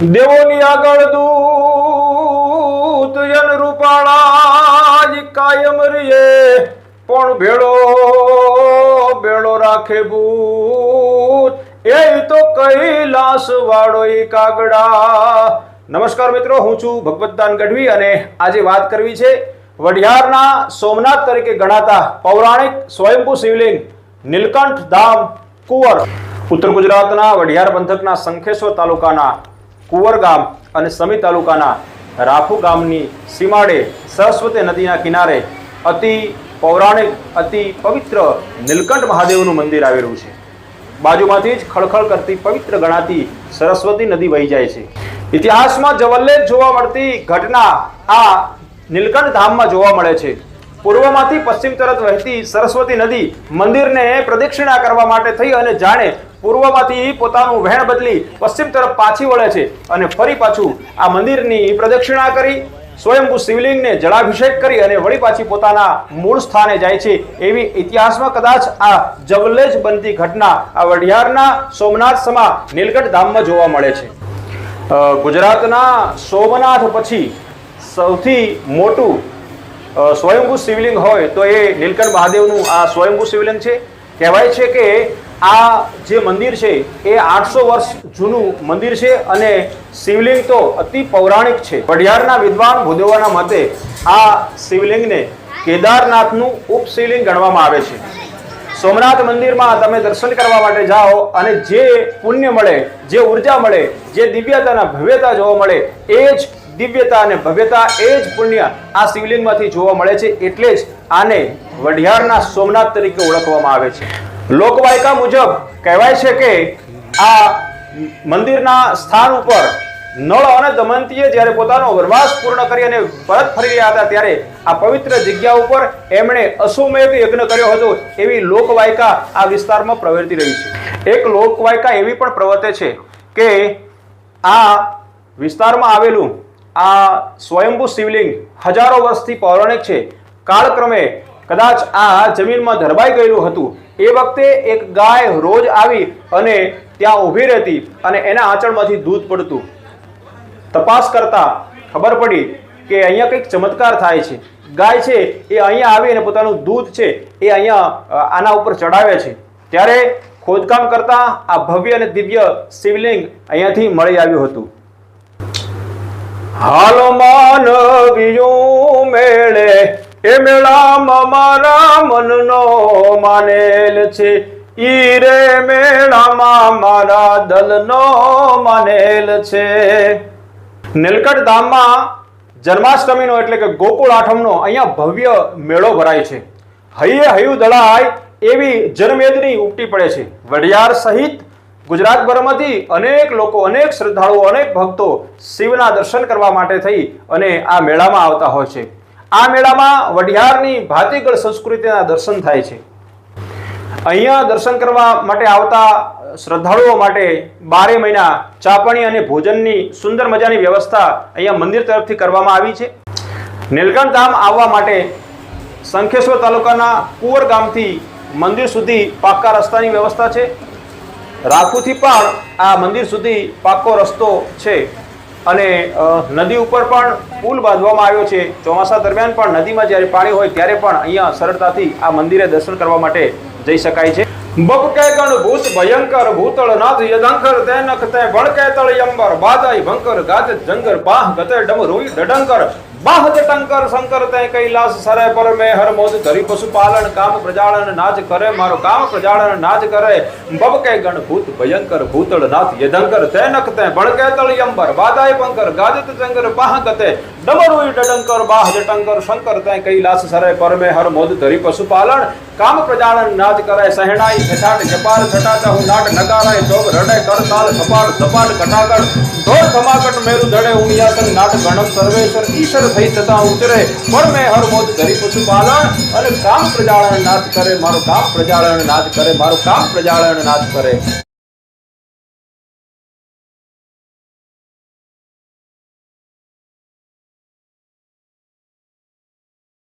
દેવોની આગળ દૂત જન રૂપાળા કાયમ રહીએ. પણ ભેળો ભેળો રાખે ભૂત. એ તો કૈલાસ વાળો કાગડા. નમસ્કાર મિત્રો, હું છું ભગવતદાન ગઢવી અને આજે વાત કરવી છે વઢિયારના સોમનાથ તરીકે ગણાતા પૌરાણિક સ્વયંભૂ શિવલિંગ નીલકંઠ ધામ કુંવર. ઉત્તર ગુજરાતના વઢિયાર પંથકના શંખેશ્વર તાલુકાના કુંવર ગામ અને સમી તાલુકાના રાફુ ગામની સીમાડે સરસ્વતી નદીના કિનારે અતિ પૌરાણિક, અતિ પવિત્ર નીલકંઠ મહાદેવનું મંદિર આવેલું છે. બાજુમાંથી જ ખળખળ કરતી પવિત્ર ગણાતી સરસ્વતી નદી વહી જાય છે. ઇતિહાસમાં જવલ્લે જોવા મળતી ઘટના આ નીલકંઠ ધામમાં જોવા મળે છે. પૂર્વમાંથી પશ્ચિમ તરફ વહેતી સરસ્વતી નદી મંદિરને પ્રદક્ષિણા કરવા માટે થઈ અને જાણે પૂર્વમાંથી પોતાનું વહેણ બદલી પશ્ચિમ તરફ પાછી વળે છે અને ફરી પાછું આ મંદિરની પ્રદક્ષિણા કરી, સ્વયંભૂ શિવલિંગને જળાભિષેક કરી અને વળી પાછી પોતાના મૂળ સ્થાને જાય છે એવી ઇતિહાસમાં કદાચ આ જવલેજ બનતી ઘટના આ વઢિયારના સોમનાથ સમા નીલકંઠ ધામમાં જોવા મળે છે. ગુજરાતના સોમનાથ પછી સૌથી મોટું સ્વયંભૂ શિવલિંગ હોય તો એ નીલકંઠ મહાદેવનું આ સ્વયંભૂ શિવલિંગ છે. કહેવાય છે કે આ જે મંદિર છે, એ આઠસો વર્ષ જૂનું મંદિર છે અને શિવલિંગ તો અતિ પૌરાણિક છે. વઢિયારના વિદ્વાન ભૂદેવોના મતે આ શિવલિંગને કેદારનાથનું ઉપશિવલિંગ ગણવામાં આવે છે. સોમનાથ મંદિરમાં તમે દર્શન કરવા માટે જાઓ અને જે પુણ્ય મળે, જે ઊર્જા મળે, જે દિવ્યતાના ભવ્યતા જોવા મળે, એ જ દિવ્યતા અને ભવ્યતા એ જ પુણ્ય આ શિવલિંગમાંથી જોવા મળે છે એટલે જ આને વઢિયારના સોમનાથ તરીકે ઓળખવામાં આવે છે. લોકવાયકા મુજબ કહેવાય છે કે આ મંદિરના સ્થાન ઉપર નળ અને દમંતીએ જ્યારે પોતાનો વનવાસ પૂર્ણ કરી અને પરત ફરી રહ્યા હતા ત્યારે આ પવિત્ર જગ્યા ઉપર એમણે અશ્વમેઘ યજ્ઞ કર્યો હતો એવી લોકવાયકા આ વિસ્તારમાં પ્રવર્તી રહી છે. એક લોકવાયકા એવી પણ પ્રવર્તે છે કે આ વિસ્તારમાં આવેલું આ સ્વયંભૂ શિવલિંગ હજારો વર્ષથી પૌરાણિક છે. કાળક્રમે કદાચ આ જમીનમાં ધરબાઈ ગયેલું હતું. એ વખતે એક ગાય રોજ આવી અને ત્યાં ઊભી રહેતી અને એના આંચળમાંથી દૂધ પડતું. તપાસ કરતા ખબર પડી કે અહીંયા કંઈક ચમત્કાર થાય છે. ગાય છે એ અહીંયા આવી અને પોતાનું દૂધ છે એ અહીંયા આના ઉપર ચડાવે છે. ત્યારે ખોદકામ કરતા આ ભવ્ય અને દિવ્ય શિવલિંગ અહીંયાથી મળી આવ્યું હતું. હાલો માન મેળે. એ મેળામાં મારા મનનો માનેલ છે. ઈ રે મેળામાં મારા દલનો માનેલ છે. નીલકંઠ ધામમાં જન્માષ્ટમીનો એટલે કે ગોકુળ આઠમનો અહીંયા ભવ્ય મેળો ભરાય છે. હૈયે હૈયું દળાય એવી જનમેદની ઉપટી પડે છે. વડિયાર સહિત ગુજરાતભરમાંથી અનેક લોકો, અનેક શ્રદ્ધાળુઓ, અનેક ભક્તો શિવના દર્શન કરવા માટે થઈ અને આ મેળામાં આવતા હોય છે. આ મેળામાં વઢિયારની ભાતીગળ સંસ્કૃતિના દર્શન થાય છે. અહીંયા દર્શન કરવા માટે આવતા શ્રદ્ધાળુઓ માટે બારે મહિના ચાપણી અને ભોજનની સુંદર મજાની વ્યવસ્થા અહીંયા મંદિર તરફથી કરવામાં આવી છે. નીલકંઠ ધામ આવવા માટે શંખેશ્વર તાલુકાના કુંવર ગામથી મંદિર સુધી પાક્કા રસ્તાની વ્યવસ્થા છે. રાખુથી પણ આ મંદિર સુધી પાક્કો રસ્તો છે. અને નદી ઉપર પણ પુલ બાંધવામાં આવ્યો છે. ચોમાસા દરમિયાન પણ નદીમાં જ્યારે પાણી હોય ત્યારે પણ અહીંયા સરળતાથી આ મંદિરે દર્શન કરવા માટે જઈ શકાય છે. બબકે ભૂત ભયંકર ભૂતળ નાથ યદંકર તેનખ તે બળ કે તળ ભંકર ગાજ જંગર, બાહ ગતે ડમ રોઈ ડડંકર બાહ જટંકર શંકર તે કૈલાસ સરે પર મે હર મોદ ધરી પશુપાલન કામ પ્રજાળન નાચ કરે મારો કામ પ્રજાળન નાચ કરે બબ કે ગણ ભૂત ભયંકર ભૂતળ નાથ યદંકર તે નખ તે બળ કે તળ યંબર બાદાઈ ભંકર ગાજત જંગર બાહ ગતે ડમરુઈ ડડંકર બાહ જટંકર શંકર તે કૈલાસ સરે પર મે હર મોદ ધરી પશુપાલન કામ પ્રજાળન નાચ કરે સહેણાઈ છઠાટ જપાર છટાટા હું નાટ નગારાય ચોક રડે કરતાલ સપાટ સપાટ કટાકટ ઢોર ધમાકટ મેરુ ધડે ઉમિયાસન નાટ ગણમ સર્વેશ્વર ઈશ્વર થઈ તથા ઉતરે. પણ મેં હર મોદ ધરી પશુપાલન અને કામ પ્રજાળણ નાચ કરે, મારું કામ પ્રજાળણ નાચ કરે, મારું કામ પ્રજાળણ નાચ કરે.